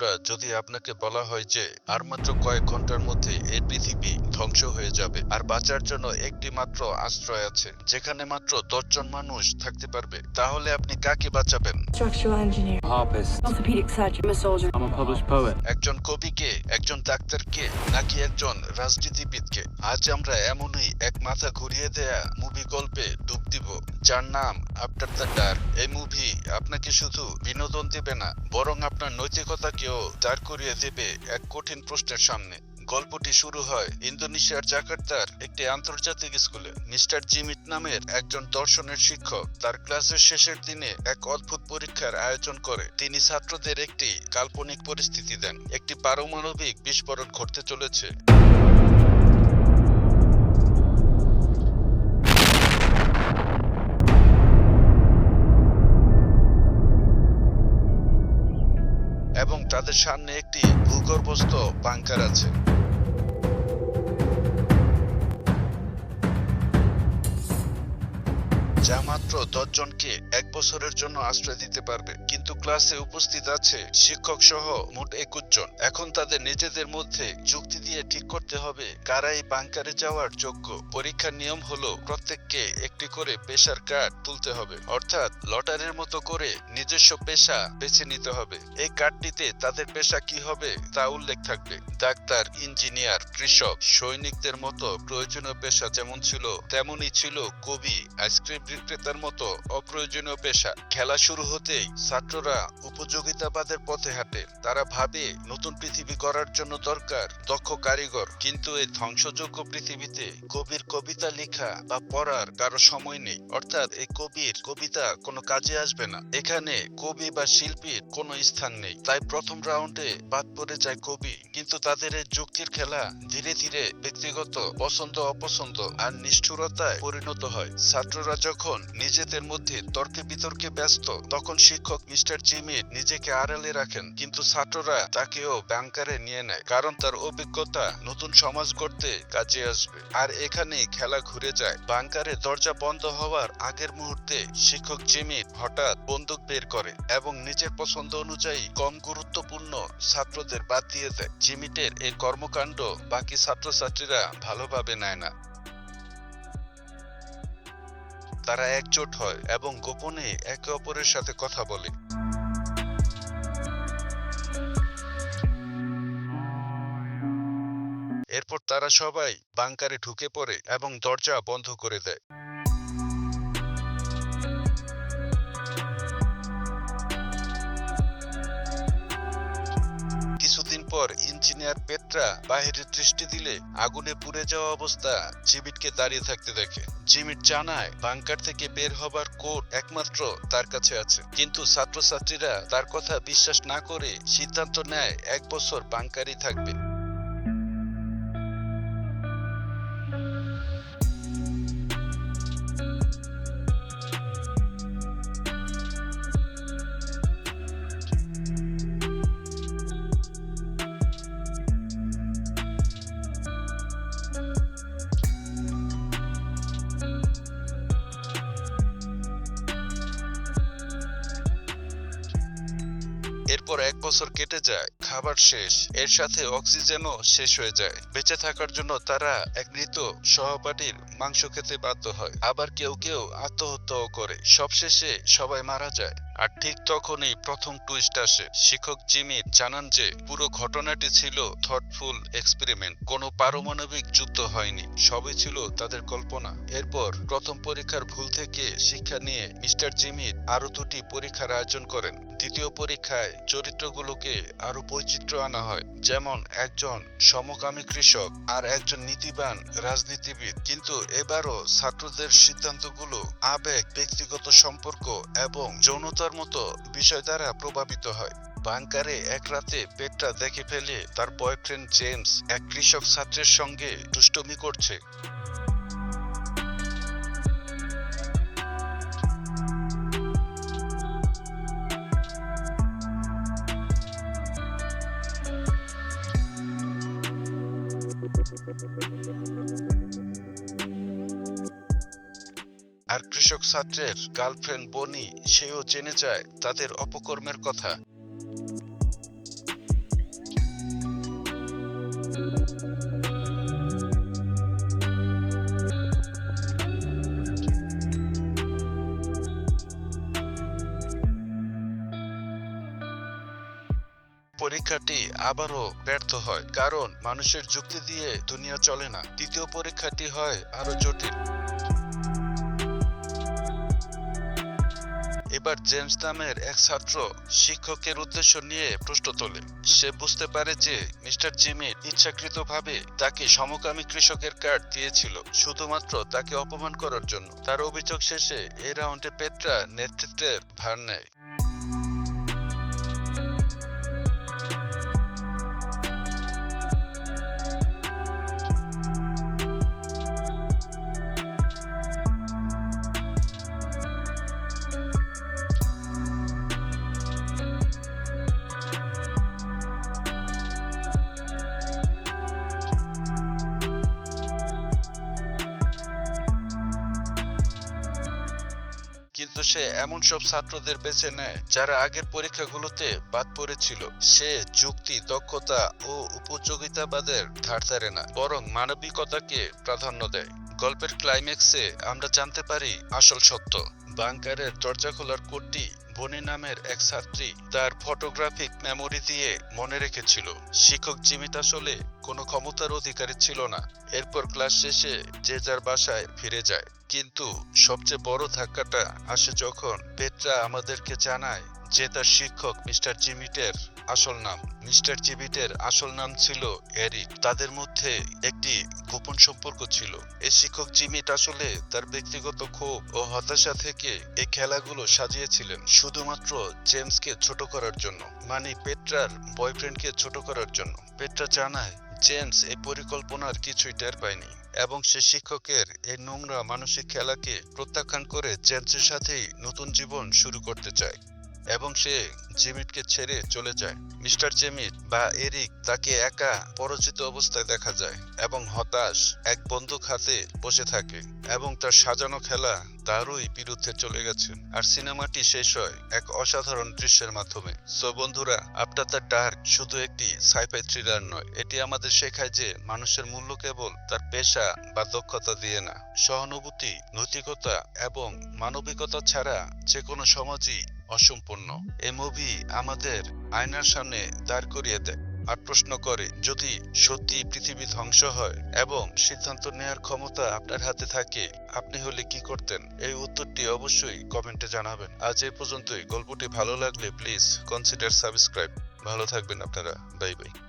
বন্ধুরা যদি আপনাকে বলা হয় যে আর মাত্র কয়েক ঘণ্টার মধ্যে এই পৃথিবী ধ্বংস হয়ে যাবে আর বাঁচার জন্য একটি মাত্র আশ্রয় আছে যেখানে মাত্র দশজন মানুষ থাকতে পারবে তাহলে আপনি কাকে বাঁচাবেন. একজন কবিকে একজন ডাক্তারকে নাকি একজন রাজনীতিবিদকে? আজ আমরা এমনই এক মাথা ঘুরিয়ে দেয়া মুভি গল্পে ডুব দিব যার নাম আফটার দ্য ডার্ক এই মুভি আপনাকে শুধু বিনোদন দেবে না বরং আপনার নৈতিকতাকেও দাঁড় করিয়ে দেবে এক কঠিন প্রশ্নের সামনে। গল্পটি শুরু হয় ইন্দোনেশিয়ার জাকার্তার একটি আন্তর্জাতিক স্কুলে। মিস্টার জিমিট নামের একজন দর্শনের শিক্ষক তার ক্লাসের শেষের দিনে এক অদ্ভুত পরীক্ষার আয়োজন করে। তিনি ছাত্রদের একটি কাল্পনিক পরিস্থিতি দেন। একটি পারমাণবিক বিস্ফোরণ ঘটতে চলেছে। এবং তাদের সামনে একটি ভূগর্ভস্থ বাংকার আছে। মাত্র দশজনকে এক বছরের জন্য আশ্রয় দিতে পারবে। কিন্তু ক্লাসে উপস্থিত আছে শিক্ষক সহ মোট একুশ জন। এখন তাদের নিজেদের মধ্যে যুক্তি দিয়ে ঠিক করতে হবে কারা এই বাংকারে যাওয়ার যোগ্য। পরীক্ষার নিয়ম হলো প্রত্যেককে একটি করে পেশার কার্ড তুলতে হবে। অর্থাৎ লটারির মতো করে নিজস্ব পেশা বেছে নিতে হবে। এই কার্ডটিতে তাদের পেশা কি হবে তা উল্লেখ থাকবে। ডাক্তার, ইঞ্জিনিয়ার, কৃষক, সৈনিকদের মতো প্রয়োজনীয় পেশা যেমন ছিল, তেমনই ছিল কবি, আইসক্রিম বিক্রেতার মতো অপ্রয়োজনীয় পেশা। খেলা শুরু হতেই ছাত্ররা উপযোগিতাবাদের পথে হাঁটে। তারা ভাবে, নতুন পৃথিবী গড়ার জন্য দরকার, দক্ষ কারিগর। কিন্তু এই ধ্বংসযোগ্য পৃথিবীতে কবির কবিতা লেখা বা পড়ার কারও সময় নেই। অর্থাৎ এই কবির কবিতা কোনো কাজে আসবে না। এখানে কবি বা শিল্পীর কোনো স্থান নেই। তাই প্রথম রাউন্ডে বাদ পড়ে যায় কবি। কিন্তু তাদের এই যুক্তির খেলা ধীরে ধীরে ব্যক্তিগত পছন্দ অপছন্দ আর নিষ্ঠুরতায় পরিণত হয়। ছাত্ররা যখন নিজেদের মধ্যে তর্কে বিতর্কে ব্যস্ত। তখন শিক্ষক মিস্টার জিমিট নিজেকে আড়ালে রাখেন, কিন্তু ছাত্ররা তাকেও ব্যাংকারে নিয়ে নেয়, কারণ তার অভিজ্ঞতা নতুন সমাজ গড়তে কাজে আসবে। আর এখানেই খেলা ঘুরে যায়। বাংকারে দরজা বন্ধ হওয়ার আগের মুহূর্তে শিক্ষক জিমিট হঠাৎ বন্দুক বের করে এবং নিজের পছন্দ অনুযায়ী কম গুরুত্বপূর্ণ ছাত্রদের বাদ দিয়ে দেয়। জিমিটের এই কর্মকাণ্ড বাকি ছাত্রছাত্রীরা ভালোভাবে নেয় না। তারা একজোট হয় এবং গোপনে একে অপরের সাথে কথা বলে। এরপর তারা সবাই বাংকারে ঢুকে পড়ে এবং দরজা বন্ধ করে দেয়। কিছুদিন পর ইঞ্জিনিয়ার পেট্রা বাহিরে দৃষ্টি দিলে আগুনে পুড়ে যাওয়া অবস্থা জিমিটকে দাঁড়িয়ে থাকতে দেখে। জিমিট জানায়, বাংকার থেকে বের হবার কোড একমাত্র তার কাছে আছে। কিন্তু ছাত্রছাত্রীরা তার কথা বিশ্বাস না করে সিদ্ধান্ত নেয়, এক বছর বাংকারই থাকবে। এক বছর কেটে যায়, খাবার শেষ, এর সাথে অক্সিজেনও শেষ হয়ে যায়। বেঁচে থাকার জন্য তারা এক মৃত সহপাঠীর মাংস খেতে বাধ্য হয়। আবার কেউ কেউ আত্মহত্যাও করে। সবশেষে সবাই মারা যায়। আর ঠিক তখনই প্রথম টুইস্ট আসে। শিক্ষক জিমি জানান যে, পুরো ঘটনাটি ছিল থটফুল এক্সপেরিমেন্ট কোনো পারমাণবিক যুদ্ধ হয়নি। সবই ছিল তাদের কল্পনা। এরপর প্রথম পরীক্ষার ভুল থেকে শিক্ষা নিয়ে মিস্টার জিমি আরও দুটি পরীক্ষার আয়োজন করেন। দ্বিতীয় পরীক্ষায় চরিত্রগুলোকে আরও বৈচিত্র্য আনা হয়, যেমন একজন সমকামী কৃষক আর একজন নীতিবান রাজনীতিবিদ। কিন্তু এবারও ছাত্রদের সিদ্ধান্তগুলো আবেগ, ব্যক্তিগত সম্পর্ক এবং যৌনতার মতো বিষয় দ্বারা প্রভাবিত হয়। বাংকারে এক রাতে পেটটা দেখে ফেলে তার বয়ফ্রেন্ড জেমস এক কৃষক ছাত্রের সঙ্গে দুষ্টমি করছে। আর কৃষক ছাত্রের গার্লফ্রেন্ড বনি, সেও জেনে যায় তাদের অপকর্মের কথা। পরীক্ষাটি আবারও ব্যর্থ হয়, কারণ মানুষের যুক্তি দিয়ে দুনিয়া চলে না। দ্বিতীয় পরীক্ষাটি হয় আরও জটিল। এবার জেমস নামের এক ছাত্র শিক্ষকের উদ্দেশ্য নিয়ে প্রশ্ন তোলে। সে বুঝতে পারে যে মিস্টার জিমি ইচ্ছাকৃতভাবে তাকে সমকামী কৃষকের কার্ড দিয়েছিল, শুধুমাত্র তাকে অপমান করার জন্য। তার অভিযোগ শেষে এই রাউন্ডে পেট্রা নেতৃত্বের ভার নেয়। সে এমন সব ছাত্রদের বেছে নেয় যারা আগের পরীক্ষাগুলোতে বাদ পড়েছিল। সে যুক্তি, দক্ষতা ও উপযোগিতাবাদের ধার ধারে না, বরং মানবিকতাকে প্রাধান্য দেয়। গল্পের ক্লাইম্যাক্সে আমরা জানতে পারি আসল সত্য। বাংকারের দরজা খোলার কোডটি বনি নামের এক ছাত্রী তার ফটোগ্রাফিক মেমোরি দিয়ে মনে রেখেছিল। শিক্ষক জিমিত আসলে কোনো ক্ষমতার অধিকারী ছিল না। এরপর ক্লাস শেষে যে যার বাসায় ফিরে যায়। কিন্তু সবচেয়ে বড় ধাক্কাটা আসে যখন পেট্রা আমাদেরকে জানায় যে তার শিক্ষক মিস্টার জিমিটের আসল নাম। মিস্টার জিমিটের আসল নাম ছিল এরিক। তাদের মধ্যে একটি গোপন সম্পর্ক ছিল। এই শিক্ষক জিমিট আসলে তার ব্যক্তিগত ক্ষোভ ও হতাশা থেকে এই খেলাগুলো সাজিয়েছিলেন শুধুমাত্র জেমসকে ছোট করার জন্য মানে পেট্রার বয়ফ্রেন্ডকে ছোট করার জন্য। পেট্রা জানায়, জেমস এই পরিকল্পনার কিছুই টের পায়নি এবং সে শিক্ষকের এই নোংরা মানসিক খেলাকে প্রত্যাখ্যান করে জেমসের সাথেই নতুন জীবন শুরু করতে চায়। এবং সে জিমিটকে ছেড়ে চলে যায়। মিস্টার জেমিট বা এরিক তাকে একা পরাজিত অবস্থায় দেখা যায় এবং হতাশ এক বন্দুক হাতে বসে থাকে এবং তার সাজানো খেলা তারই বিরুদ্ধে চলে গেছে। আর সিনেমাটি শেষ হয় এক অসাধারণ দৃশ্যের মাধ্যমে। সো বন্ধুরা, আফটার দ্য ডার্ক শুধু একটি সাইফাই থ্রিলার নয়, এটি আমাদের শেখায় যে মানুষের মূল্য কেবল তার পেশা বা দক্ষতা দিয়ে না। সহানুভূতি, নৈতিকতা এবং মানবিকতা ছাড়া যে কোনো সমাজই অসম্পূর্ণ। এ মুভি আমাদের আয়নার সামনে দাঁড় করিয়ে দেয় আর প্রশ্ন করে, যদি সত্যি পৃথিবী ধ্বংস হয় এবং সিদ্ধান্ত নেয়ার ক্ষমতা আপনার হাতে থাকে, আপনি হলে কি করতেন? এই উত্তরটি অবশ্যই কমেন্টে জানাবেন। আজ এ পর্যন্তই। গল্পটি ভালো লাগলে প্লিজ কনসিডার সাবস্ক্রাইব ভালো থাকবেন আপনারা। Bye bye